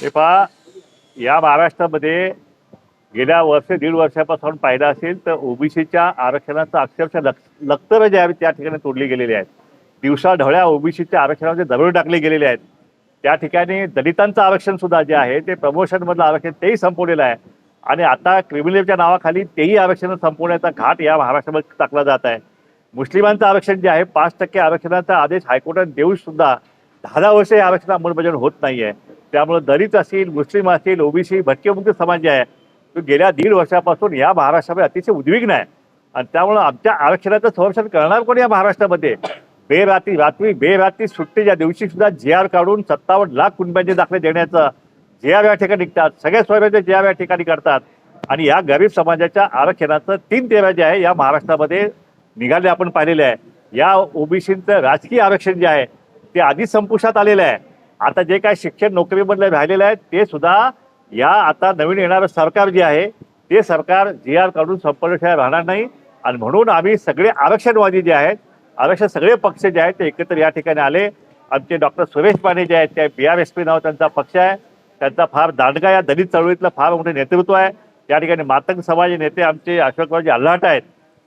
हे पहा या महाराष्ट्रामध्ये गेल्या वर्ष दीड वर्षापासून पाहिलं असेल तर ओबीसीच्या आरक्षणाचं अक्षरशः लक्ष लक्तर जे आहे त्या ठिकाणी तोडली गेलेली आहेत. दिवसा ढवळ्या ओबीसीच्या आरक्षणामध्ये दरोडे टाकले गेलेले आहेत. त्या ठिकाणी दलितांचं आरक्षण सुद्धा जे आहे ते प्रमोशनमधलं आरक्षण तेही संपवलेलं आहे. आणि आता क्रिमिनलच्या नावाखाली तेही आरक्षण संपवण्याचा घाट या महाराष्ट्रामध्ये टाकला जात आहे. मुस्लिमांचं आरक्षण जे आहे पाच टक्के आरक्षणाचा आदेश हायकोर्टाने देऊन सुद्धा दहा दहा वर्ष हे आरक्षण अंमलबजावणी होत नाही आहे त्यामुळे दलित असतील मुस्लिम असतील ओबीसी भटकेमुक्त समाज जे आहे तो गेल्या दीड वर्षापासून या महाराष्ट्रामध्ये अतिशय उद्विग्न आहे. आणि त्यामुळं आमच्या आरक्षणाचं संरक्षण करणार कोण या महाराष्ट्रामध्ये? बेरात्री रात्री बेरात्री सुट्टीच्या दिवशी सुद्धा जे आर काढून सत्तावन्न लाख कुटुंबांचे दाखले देण्याचं जे आर या ठिकाणी निघतात. सगळ्या स्वयंचे जे आर या ठिकाणी करतात. आणि या गरीब समाजाच्या आरक्षणाचं तीन तेरा जे आहे या महाराष्ट्रामध्ये निघाले आपण पाहिलेले आहे. या ओबीसीचं राजकीय आरक्षण जे आहे ते आधीच संपुष्टात आलेलं आहे. आता जे काय शिक्षण नोकरीमधलं राहिलेलं आहे ते सुद्धा या आता नवीन येणारं सरकार जे आहे ते सरकार जी आर काढून संपल्याशिवाय राहणार नाही. आणि म्हणून आम्ही सगळे आरक्षणवादी जे आहेत आरक्षण सगळे पक्ष जे आहेत ते एकत्र या ठिकाणी आले. आमचे डॉक्टर सुरेश पाने जे आहेत ते बी आर एस पी नाव त्यांचा पक्ष आहे. त्यांचा फार दांडगा या दलित चळवळीतलं फार मोठे नेतृत्व आहे. त्या ठिकाणी मातंग समाज नेते आमचे अशोकरावजी अल्लाट आहेत.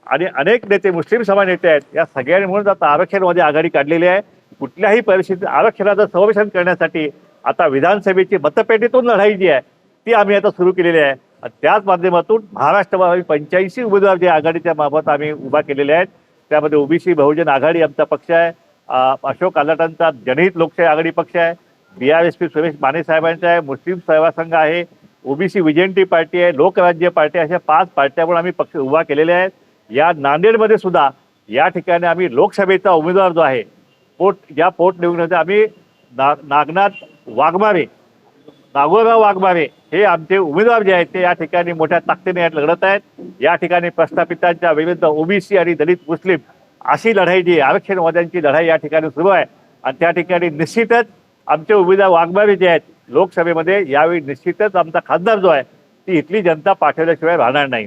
आणि अनेक नेते मुस्लिम समाज नेते आहेत. या सगळ्यांनी म्हणून आता आरक्षणवादी आघाडी काढलेली आहे. कुठल्याही परिस्थितीत आरक्षणाचं संरक्षण करण्यासाठी आता विधानसभेची मतपेटीतून लढाई जी आहे ती आम्ही आता सुरू केलेली आहे. त्याच माध्यमातून महाराष्ट्रामध्ये पंच्याऐंशी उमेदवार जे आघाडीच्या बाबत आम्ही उभा केलेले आहेत त्यामध्ये ओबीसी बहुजन आघाडी आमचा पक्ष आहे अशोक आलाटांचा जनहित लोकशाही आघाडी पक्ष आहे B R S P Suresh Mane साहेबांचा आहे मुस्लिम सेवा संघ आहे ओबीसी विजयंती पार्टी आहे लोकराज्य पार्टी अशा पाच पार्ट्यावर आम्ही पक्ष उभा केलेले आहेत. या नांदेडमध्ये सुद्धा या ठिकाणी आम्ही लोकसभेचा उमेदवार जो आहे पोट या पोटनिवडणुकीत आम्ही ना नागनाथ वाघमारे नागोराव वाघमारे हे आमचे उमेदवार जे आहेत ते या ठिकाणी मोठ्या ताकदीने यात लढत आहेत. या ठिकाणी प्रस्थापितांच्या विरुद्ध ओबीसी आणि दलित मुस्लिम अशी लढाई जी आरक्षणवाद्यांची लढाई या ठिकाणी सुरू आहे. आणि त्या ठिकाणी निश्चितच आमचे उमेदवार वाघमारे जे आहेत लोकसभेमध्ये यावेळी निश्चितच आमचा खासदार जो आहे ती इथली जनता पाठवल्याशिवाय राहणार नाही.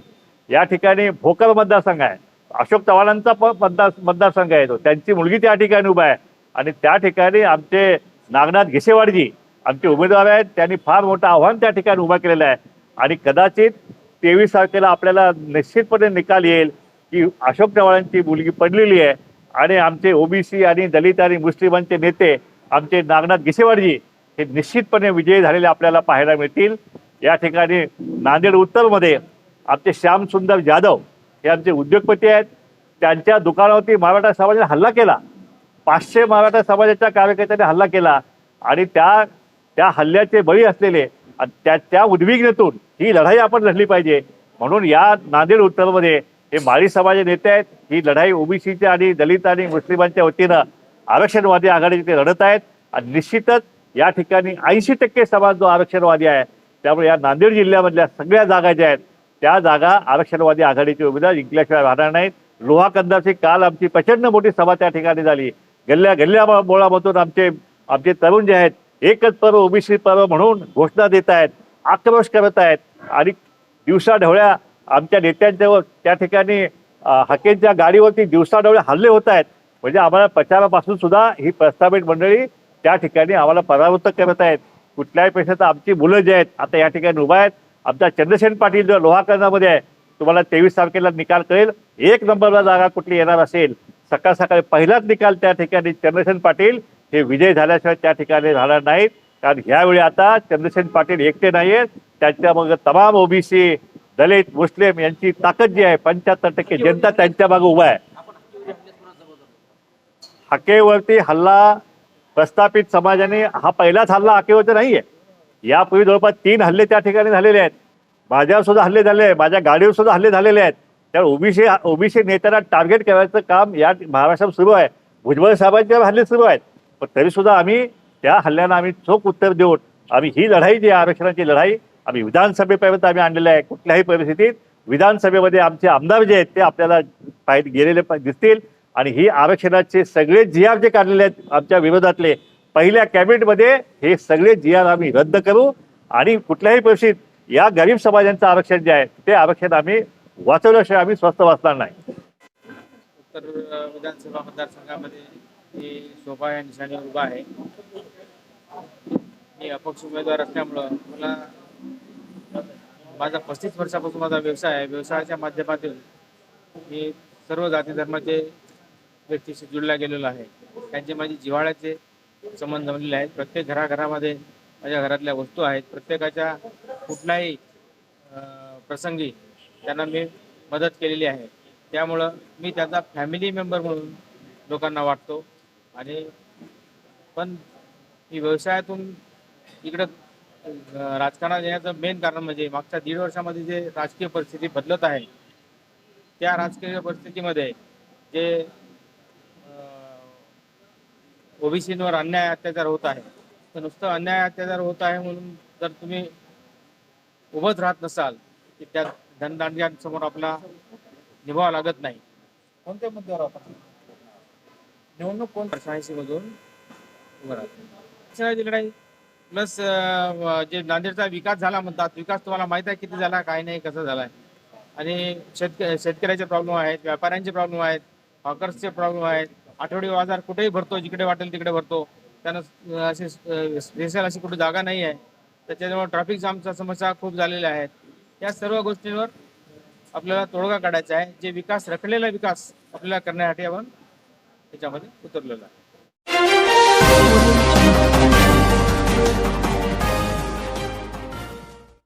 या ठिकाणी भोकर मतदारसंघ आहे. अशोक चव्हाणांचा पण मतदार मतदारसंघ आहे तो. त्यांची मुलगी त्या ठिकाणी उभा आहे. आणि त्या ठिकाणी आमचे नागनाथ घिसेवाडजी आमचे उमेदवार आहेत. त्यांनी फार मोठं आव्हान त्या ठिकाणी उभा केलेलं आहे. आणि कदाचित तेवीस तारखेला आपल्याला निश्चितपणे निकाल येईल की अशोक चव्हाणांची मुलगी पडलेली आहे. आणि आमचे ओबीसी आणि दलित आणि मुस्लिमांचे नेते आमचे नागनाथ घेसेवाडजी हे निश्चितपणे विजयी झालेले आपल्याला पाहायला मिळतील. या ठिकाणी नांदेड उत्तरमध्ये आमचे श्यामसुंदर जाधव हे आमचे उद्योगपती आहेत. त्यांच्या दुकानावरती मराठा समाजाने हल्ला केला. पाचशे मराठा समाजाच्या कार्यकर्त्यांनी हल्ला केला. आणि त्या त्या हल्ल्याचे बळी असलेले आणि त्या त्या उद्विग्नतेतून ही लढाई आपण लढली पाहिजे. म्हणून या नांदेड उत्तरमध्ये हे माळी समाज नेते आहेत. ही लढाई ओबीसीच्या आणि दलित आणि मुस्लिमांच्या वतीनं आरक्षणवादी आघाडीचे ते लढत आहेत. आणि निश्चितच या ठिकाणी ऐंशी टक्के समाज जो आरक्षणवादी आहे त्यामुळे या नांदेड जिल्ह्यामधल्या सगळ्या जागा ज्या आहेत त्या जागा आरक्षणवादी आघाडीचे उमेदवार जिंकल्याशिवाय राहणार नाहीत. लोहा कंदाची काल आमची प्रचंड मोठी सभा त्या ठिकाणी झाली. गल्ल्या गल्ल्या बोळामधून आमचे आमचे तरुण जे आहेत एकच पर्व ओबीसी पर्व म्हणून घोषणा देत आहेत आक्रोश करत आहेत. आणि दिवसाढवळ्या आमच्या नेत्यांच्यावर त्या ठिकाणी हकेंच्या गाडीवरती दिवसाढवळे हल्ले होत आहेत. म्हणजे आम्हाला प्रचारापासून सुद्धा ही प्रस्थापित मंडळी त्या ठिकाणी आम्हाला परावृत्त करत आहेत. कुठल्याही पेक्षाचं आमची मुलं जे आहेत आता या ठिकाणी उभा आहेत. आमचा चंद्रसेन पाटील जो लोहाकरणामध्ये आहे तुम्हाला तेवीस तारखेला निकाल कळेल. एक नंबरला जागा कुठली येणार असेल? सकाळ सकाळी पहिलाच निकाल त्या ठिकाणी चंद्रसेन पाटील हे विजय झाल्याशिवाय त्या ठिकाणी राहणार नाहीत. कारण ह्यावेळी आता चंद्रसेन पाटील एकटे नाही आहेत त्यांच्या मग तमाम ओबीसी दलित मुस्लिम यांची ताकद जी आहे पंच्याहत्तर टक्के जनता त्यांच्या मागे उभा आहे. हकेवरती हल्ला प्रस्थापित समाजाने हा पहिलाच हल्ला हकेवरती नाहीये. यापूर्वी जवळपास तीन हल्ले त्या ठिकाणी झालेले आहेत. माझ्यावर सुद्धा हल्ले झाले आहेत माझ्या गाडीवर सुद्धा हल्ले झालेले आहेत. त्या ओबीसी ओबीसी नेत्यांना टार्गेट करायचं काम या महाराष्ट्रात सुरू आहे. भुजबळ साहेबांच्यावर हल्ले सुरू आहेत. पण तरी सुद्धा आम्ही त्या हल्ल्यांना आम्ही चोख उत्तर देऊन आम्ही ही लढाई जी आरक्षणाची लढाई आम्ही विधानसभेपर्यंत आम्ही आणलेलं आहे. कुठल्याही परिस्थितीत विधानसभेमध्ये आमचे आमदार जे आहेत ते आपल्याला पाहिजे गेलेले दिसतील. आणि ही आरक्षणाचे सगळे जी आर जे काढलेले आहेत आमच्या विरोधातले पहिल्या कॅबिनेटमध्ये हे सगळे जी आर आम्ही रद्द करू आणि कुठल्याही परिस्थितीत या गरीब समाजांचं आरक्षण जे आहे ते आरक्षण आम्ही वाचवल्याशिवाय आम्ही स्वस्त वाचणार नाही. उत्तर विधानसभा मतदारसंघामध्ये शोभा या निशाणी उभा आहे. मी अपक्ष उमेदवार असल्यामुळं मला माझा पस्तीस वर्षापासून माझा व्यवसाय आहे. व्यवसायाच्या माध्यमातून मी सर्व जाती धर्माचे व्यक्तीशी जुळला गेलेलो आहे. त्यांचे माझे जिव्हाळ्याचे संबंध जमलेले आहेत. प्रत्येक घराघरामध्ये माझ्या घरातल्या वस्तू आहेत. प्रत्येकाच्या कुठल्याही प्रसंगी त्यांना मी मदत केलेली आहे. त्यामुळं मी त्यांचा फॅमिली मेंबर म्हणून लोकांना वाटतो. आणि पण मी व्यवसायातून इकडं राजकारणात येण्याचं मेन कारण म्हणजे मागच्या दीड वर्षामध्ये जे राजकीय परिस्थिती बदलत आहे त्या राजकीय परिस्थितीमध्ये जे ओबीसींवर अन्याय अत्याचार होत आहे. तर नुसतं अन्याय अत्याचार होत आहे म्हणून जर तुम्ही उभंच राहत नसाल की त्या धनदांड्यांसमोर आपला निभावा लागत नाही. कोणत्या मुद्द्यावर आपण निवडणूक कोण शहाऐंशी मधून उभं लढाई प्लस जे नांदेडचा विकास झाला म्हणतात विकास तुम्हाला माहीत आहे किती झाला काय नाही कसं झालाय? आणि शेतक शेतकऱ्याचे प्रॉब्लेम आहेत व्यापाऱ्यांचे प्रॉब्लेम आहेत हॉकर्सचे प्रॉब्लेम आहेत आठवडी बाजार कुठेही भरतो जिकडे वाटेल तिकडे भरतो. त्यानं असे स्पेशल अशी कुठे जागा नाही आहे. त्याच्यामुळे ट्रॅफिक जामच्या समस्या खूप झालेल्या आहेत. या सर्व गोष्टींवर आपल्याला तोडगा काढायचा आहे. जे विकास रखलेला विकास आपल्याला करण्यासाठी आपण त्याच्यामध्ये उतरलेलो आहे.